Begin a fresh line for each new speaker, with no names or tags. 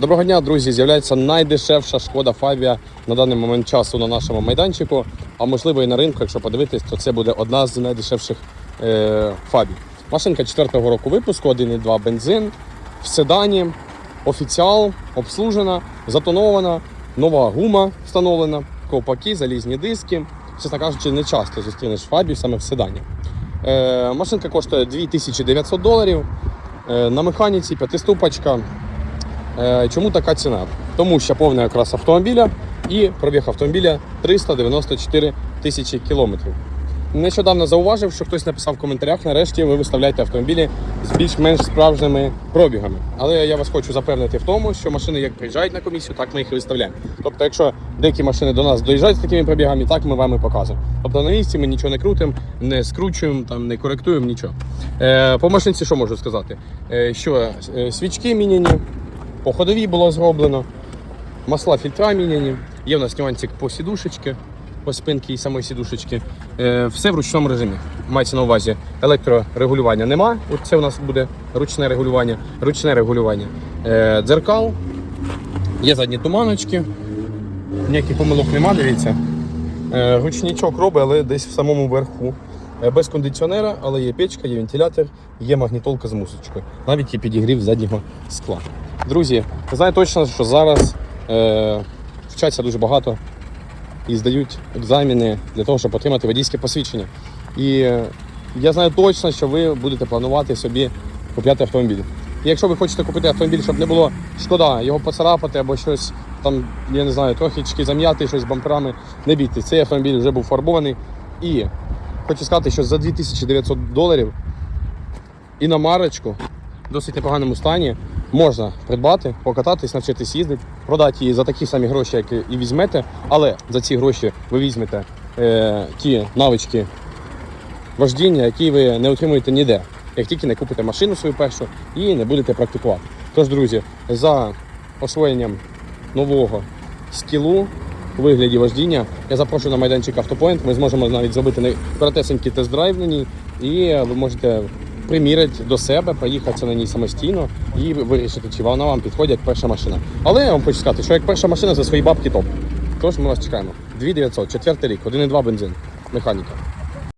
Доброго дня, друзі! З'являється найдешевша шкода Фабія на даний момент часу на нашому майданчику. А можливо і на ринку, якщо подивитись, то це буде одна з найдешевших е, Фабій. Машинка 4-го року випуску, 1,2 бензин, в седані, офіціал, обслужена, затонована, нова гума встановлена, ковпаки, залізні диски. Чесно кажучи, не часто зустрінеш Фабію саме в седані. Е, машинка коштує 2900 доларів. Е, на механіці п'ятиступочка. Е, Чому така ціна? Тому що повний окрас автомобіля і пробіг автомобіля 394 тисячі кілометрів. Нещодавно зауважив, що хтось написав в коментарях, нарешті ви виставляєте автомобілі з більш-менш справжніми пробігами. Але я вас хочу запевнити в тому, що машини як приїжджають на комісію, так ми їх і виставляємо. Тобто, якщо деякі машини до нас доїжджають з такими пробігами, так ми вам і показуємо. Тобто на місці ми нічого не крутимо, не скручуємо, там, не коректуємо, нічого. Е, по машинці що можу сказати? Е, що свічки міняні, по ходовій було зроблено, масла фільтра міняні, є в нас нюансик по сідушечки, по спинці і самої сідушечки. Е, все в ручному режимі. Мається на увазі електрорегулювання нема. Це у нас буде ручне регулювання, ручне регулювання е, дзеркал, є задні туманочки, ніяких помилок нема, дивіться. Е, Ручничок робить, але десь в самому верху. Без кондиціонера, але є печка, є вентилятор, є магнітолка з мусочкою. Навіть є підігрів заднього скла. Друзі, знаю точно, що зараз е, вчаться дуже багато і здають екзамени для того, щоб отримати водійське посвідчення. І е, я знаю точно, що ви будете планувати собі купляти автомобіль. І якщо ви хочете купити автомобіль, щоб не було шкода його поцарапати або щось там, я не знаю, трохи зам'яти щось бамперами, не бійтесь, цей автомобіль вже був фарбований. І хочу сказати, що за 2900 доларів іномарочку в досить непоганому стані можна придбати, покататись, навчитись їздити, продати її за такі самі гроші, як і візьмете, але за ці гроші ви візьмете е, ті навички вождіння, які ви не отримуєте ніде, як тільки не купите машину свою першу і не будете практикувати. Тож, друзі, за освоєнням нового скілу у вигляді вождіння я запрошую на майданчик Автопоінт. Ми зможемо навіть зробити коротесенький тест-драйв на ній, і ви можете приміряти до себе, проїхатися на ній самостійно і вирішити, чи вона вам підходить як перша машина. Але я вам хочу сказати, що як перша машина за свої бабки топ. Тож ми вас чекаємо. 2900, четвертий рік, 1,2 бензин, механіка.